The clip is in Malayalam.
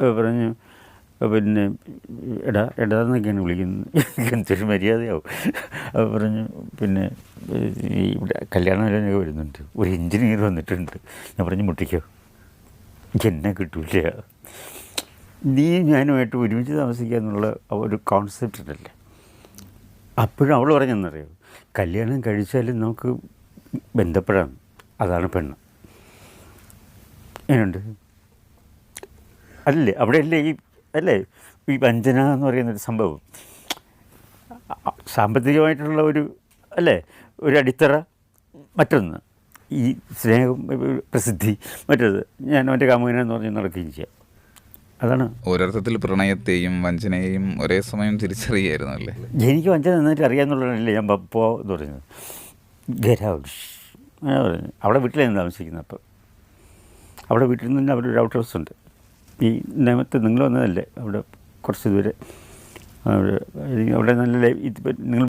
പറഞ്ഞു പിന്നെ എടാ എടാ എന്നൊക്കെയാണ് വിളിക്കുന്നത്. എന്തൊരു മര്യാദയാവും. അപ്പോൾ പറഞ്ഞു പിന്നെ ഈ ഇവിടെ കല്യാണം വരാനൊക്കെ വരുന്നുണ്ട്. ഒരു എഞ്ചിനീയർ വന്നിട്ടുണ്ട്. ഞാൻ പറഞ്ഞു മുട്ടിക്കോ. എന്നെ കിട്ടൂല നീ ഞാനുമായിട്ട് ഒരുമിച്ച് താമസിക്കുക എന്നുള്ള ഒരു കോൺസെപ്റ്റ് ഉണ്ടല്ലേ അപ്പോഴും അവൾ പറഞ്ഞെന്നറിയോ കല്യാണം കഴിച്ചാലും നമുക്ക് ബന്ധപ്പെടാം. അതാണ് പെണ്ണ്. എങ്ങനെയുണ്ട് അല്ലേ? അവിടെയല്ലേ ഈ അല്ലേ? ഈ വഞ്ചന എന്ന് പറയുന്നൊരു സംഭവം. സാമ്പത്തികമായിട്ടുള്ള ഒരു അല്ലേ? ഒരു അടിത്തറ മറ്റൊന്ന്. ഈ സ്നേഹം പ്രസിദ്ധി മറ്റേത് ഞാൻ അവന്റെ കാമുകനെന്ന് പറഞ്ഞ് നടക്കുകയും ചെയ്യാം. അതാണ്. ഒരർത്ഥത്തിൽ പ്രണയത്തെയും വഞ്ചനയെയും ഒരേ സമയം തിരിച്ചറിയായിരുന്നു അല്ലേ? എനിക്ക് വഞ്ചന നന്നായിട്ട് അറിയാമെന്നുള്ളതല്ലേ ഞാൻ പോ എന്ന് പറയുന്നത്. ഗരാവ് അങ്ങനെ പറഞ്ഞു അവിടെ വീട്ടിലായിരുന്നു താമസിക്കുന്നത് അപ്പം. അവിടെ വീട്ടിൽ നിന്ന് തന്നെ അവിടെ ഒരു ഔട്ട് ഹൗസ് ഉണ്ട്. ഈ നിയമത്ത് നിങ്ങൾ വന്നതല്ലേ അവിടെ കുറച്ച് ദൂരെ? അവിടെ അവിടെ നല്ല ഇത് നിങ്ങൾ